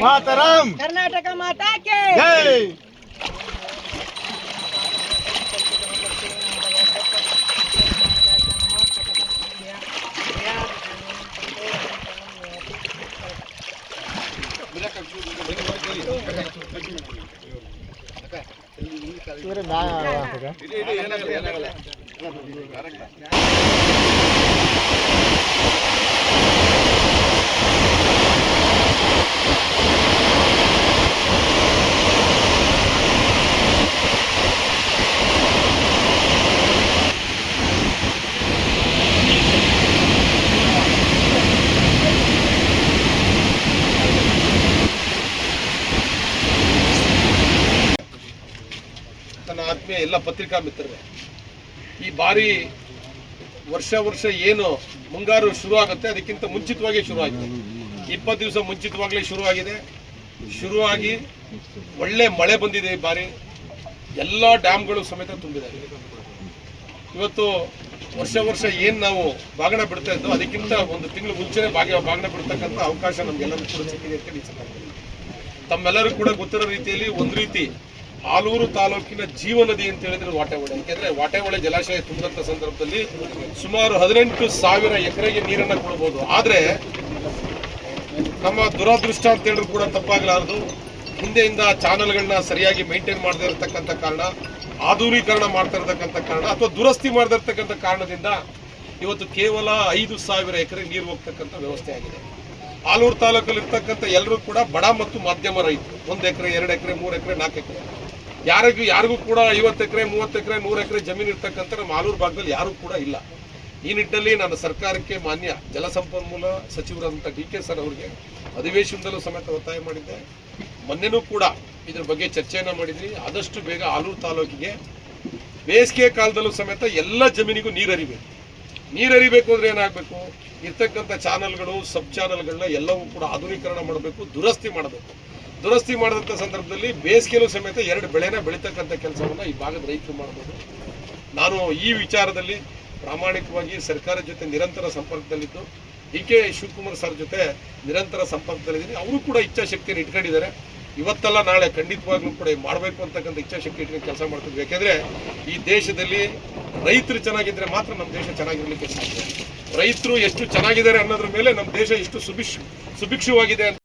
Mataram. Karnataka Matake. Jai ಕಿ ಜೈ ನನ್ನ ಆತ್ಮೀಯ ಎಲ್ಲ ಪತ್ರಿಕಾ ಮಿತ್ರರೇ, ಈ ಬಾರಿ ವರ್ಷ ವರ್ಷ ಏನು ಮುಂಗಾರು ಶುರು ಆಗುತ್ತೆ ಅದಕ್ಕಿಂತ ಮುಂಚಿತವಾಗಿ ಶುರು ಆಗಿದೆ ಇಪ್ಪತ್ತು ದಿವಸ ಮುಂಚಿತವಾಗಲೇ ಶುರುವಾಗಿದೆ. ಶುರುವಾಗಿ ಒಳ್ಳೆ ಮಳೆ ಬಂದಿದೆ ಈ ಬಾರಿ. ಎಲ್ಲ ಡ್ಯಾಮ್ಗಳು ಸಮೇತ ತುಂಬಿದೆ ಇವತ್ತು ವರ್ಷ ವರ್ಷ ಏನು ನಾವು ಬಾಗಣ ಬಿಡ್ತಾ ಇದ್ದೋ, ಅದಕ್ಕಿಂತ ಒಂದು ತಿಂಗಳು ಮುಂಚೆನೆ ಬಾಗ, ಬಾಗಣ ಬಿಡ್ತಕ್ಕಂಥ ಅವಕಾಶ ನಮಗೆಲ್ಲರೂ ಕೂಡ ಸಿಕ್ಕಿದೆ ಅಂತ ತಮ್ಮೆಲ್ಲರೂ ಕೂಡ ಗೊತ್ತಿರೋ ರೀತಿಯಲ್ಲಿ ಒಂದು ರೀತಿ ಆಲೂರು ತಾಲೂಕಿನ ಜೀವನದಿ ಅಂತ ಹೇಳಿದ್ರೆ ವಾಟೆಹೊಳೆ ಯಾಕೆಂದ್ರೆ ವಾಟೆಹೊಳೆ ಜಲಾಶಯ ತುಂಬಿದಂಥ ಸಂದರ್ಭದಲ್ಲಿ ಸುಮಾರು ಹದಿನೆಂಟು ಸಾವಿರ ಎಕರೆಗೆ ನೀರನ್ನ ಕೊಡಬಹುದು. ಆದ್ರೆ ನಮ್ಮ ದುರದೃಷ್ಟ ಅಂತ ಹೇಳಿದ್ರು ಕೂಡ ತಪ್ಪಾಗಲಾರದು. ಹಿಂದೆಯಿಂದ ಚಾನಲ್ಗಳನ್ನ ಸರಿಯಾಗಿ ಮೇಂಟೈನ್ ಮಾಡದೇ ಇರತಕ್ಕಂಥ ಕಾರಣ, ಆಧುನೀಕರಣ ಮಾಡ್ತಾ ಇರತಕ್ಕಂಥ ಕಾರಣ, ಅಥವಾ ದುರಸ್ತಿ ಮಾಡದೇ ಇರತಕ್ಕಂಥ ಕಾರಣದಿಂದ ಇವತ್ತು ಕೇವಲ ಐದು ಸಾವಿರ ಎಕರೆ ನೀರು ಹೋಗ್ತಕ್ಕಂಥ ವ್ಯವಸ್ಥೆ ಆಗಿದೆ. ಆಲೂರು ತಾಲೂಕಲ್ಲಿ ಇರ್ತಕ್ಕಂಥ ಎಲ್ಲರೂ ಕೂಡ ಬಡ ಮತ್ತು ಮಧ್ಯಮ ರೈತರು. ಒಂದು ಎಕರೆ, ಎರಡು ಎಕರೆ, ಮೂರು ಎಕರೆ, ನಾಲ್ಕು ಎಕರೆ. ಯಾರಿಗೂ ಯಾರಿಗೂ ಕೂಡ ಐವತ್ತು ಎಕರೆ, ಮೂವತ್ತು ಎಕರೆ, ನೂರು ಎಕರೆ ಜಮೀನು ಇರ್ತಕ್ಕಂಥ ನಮ್ಮ ಆಲೂರು ಭಾಗದಲ್ಲಿ ಯಾರೂ ಕೂಡ ಇಲ್ಲ. ಈ ನಿಟ್ಟಿನಲ್ಲಿ ನಾನು ಸರ್ಕಾರಕ್ಕೆ ಮಾನ್ಯ ಜಲಸಂಪನ್ಮೂಲ ಸಚಿವರಾದಂಥ ಡಿ ಕೆ ಸರ್ ಅವರಿಗೆ ಅಧಿವೇಶನದಲ್ಲೂ ಸಮೇತ ಒತ್ತಾಯ ಮಾಡಿದ್ದೆ. ಮೊನ್ನೆನೂ ಕೂಡ ಇದ್ರ ಬಗ್ಗೆ ಚರ್ಚೆಯನ್ನು ಮಾಡಿದ್ವಿ. ಆದಷ್ಟು ಬೇಗ ಆಲೂರು ತಾಲೂಕಿಗೆ ಬೇಸಿಗೆ ಕಾಲದಲ್ಲೂ ಸಮೇತ ಎಲ್ಲ ಜಮೀನಿಗೂ ನೀರು ಹರಿಬೇಕು ನೀರು ಹರಿಬೇಕು ಅಂದ್ರೆ ಏನಾಗಬೇಕು? ಇರ್ತಕ್ಕಂಥ ಚಾನಲ್ಗಳು, ಸಬ್ ಚಾನಲ್ಗಳನ್ನ ಎಲ್ಲವೂ ಕೂಡ ಆಧುನೀಕರಣ ಮಾಡಬೇಕು, ದುರಸ್ತಿ ಮಾಡಬೇಕು. ದುರಸ್ತಿ ಮಾಡಿದಂಥ ಸಂದರ್ಭದಲ್ಲಿ ಬೇಸಿಗೆಲೂ ಸಮೇತ ಎರಡು ಬೆಳೆನ ಬೆಳೀತಕ್ಕಂಥ ಕೆಲಸವನ್ನು ಈ ಭಾಗದ ರೈತರು ಮಾಡಬಹುದು ನಾನು ಈ ವಿಚಾರದಲ್ಲಿ ಪ್ರಾಮಾಣಿಕವಾಗಿ ಸರ್ಕಾರದ ಜೊತೆ ನಿರಂತರ ಸಂಪರ್ಕದಲ್ಲಿದ್ದು, ಡಿ ಕೆ ಶಿವಕುಮಾರ್ ಸರ್ ಜೊತೆ ನಿರಂತರ ಸಂಪರ್ಕದಲ್ಲಿದ್ದೀನಿ. ಅವರು ಕೂಡ ಇಚ್ಛಾಶಕ್ತಿಯನ್ನು ಇಟ್ಕೊಂಡಿದ್ದಾರೆ. ಇವತ್ತಲ್ಲ ನಾಳೆ ಖಂಡಿತವಾಗ್ಲೂ ಕೂಡ ಮಾಡಬೇಕು ಅಂತಕ್ಕಂಥ ಇಚ್ಛಾಶಕ್ತಿ ಇಟ್ಕೊಂಡು ಕೆಲಸ ಮಾಡ್ತಿದ್ವಿ. ಯಾಕೆಂದರೆ ಈ ದೇಶದಲ್ಲಿ ರೈತರು ಚೆನ್ನಾಗಿದ್ರೆ ಮಾತ್ರ ನಮ್ಮ ದೇಶ ಚೆನ್ನಾಗಿರಲಿಕ್ಕೆ ಸಾಧ್ಯ. ರೈತರು ಎಷ್ಟು ಚೆನ್ನಾಗಿದ್ದಾರೆ ಅನ್ನೋದ್ರ ಮೇಲೆ ನಮ್ಮ ದೇಶ ಎಷ್ಟು ಸುಭಿಕ್ಷ, ಸುಭಿಕ್ಷವಾಗಿದೆ ಅಂತ